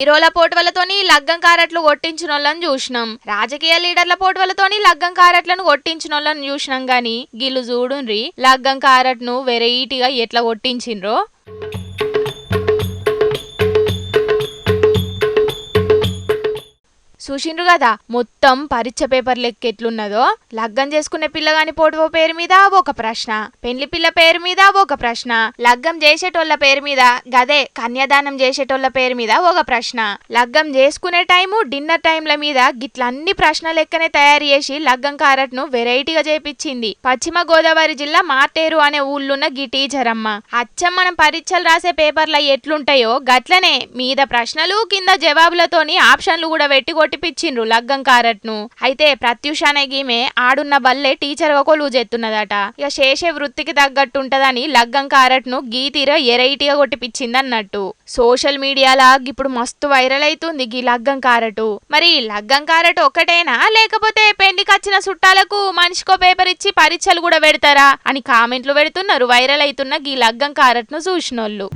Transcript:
హీరోల పోటువలతోని లగ్గం కారట్లు కొట్టించిన చూసినాం. రాజకీయ లీడర్ల పోటువలతోని లగ్గం కారట్లను కొట్టించిన చూసినాం గాని గిల్లు చూడుండ్రి లగ్గం కారట్ను వెరైటీగా ఎట్లా కొట్టించిండ్రో చూసిండ్రు కదా మొత్తం పరీక్ష పేపర్ లెక్క ఎట్లున్నదో? లగ్గం చేసుకునే పిల్లగాని పోటువ పేరు మీద ఒక ప్రశ్న. పెళ్ళి పిల్ల పేరు మీద ఒక ప్రశ్న. లగ్గం చేసేటోళ్ళ పేరు మీద గదే కన్యాదానం చేసేటోళ్ళ పేరు మీద ఒక ప్రశ్న. లగ్గం చేసుకునే టైము డిన్నర్ టైంల మీద గిట్లన్ని ప్రశ్న లెక్కనే తయారు చేసి లగ్గం కారట్ను వెరైటీగా చేపించింది పశ్చిమ గోదావరి జిల్లా మార్టేరు అనే ఊళ్ళున్న గి టీచర్ అమ్మ అచ్చం మనం పరీక్షలు రాసే పేపర్ల ఎట్లుంటాయో గట్లనే మీద ప్రశ్నలు కింద జవాబులతోని ఆప్షన్లు కూడా పెట్టి కొట్టిపిచ్చిండ్రు లగ్గం కారట్ను. అయితే ప్రత్యూష అనే గీమె ఆడున్న బల్లే టీచర్ ఒక కొలువు చేస్తున్నదట ఇక చేసే వృత్తికి తగ్గట్టుంటదని లగ్గం కారట్ను గీతీర ఎరైటీగా కొట్టిపిచ్చింది అన్నట్టు సోషల్ మీడియాలా? ఇప్పుడు మస్తు వైరల్ అవుతుంది గీ లగ్గం కారటు. మరి లగ్గం కారట్ ఒకటేనా లేకపోతే పెళ్ళికి వచ్చిన చుట్టాలకు మనిషికో పేపర్ ఇచ్చి పరీక్షలు కూడా పెడతారా? అని కామెంట్లు పెడుతున్నారు వైరల్ అవుతున్న గీ లగ్గం కారట్ను చూసినోళ్ళు.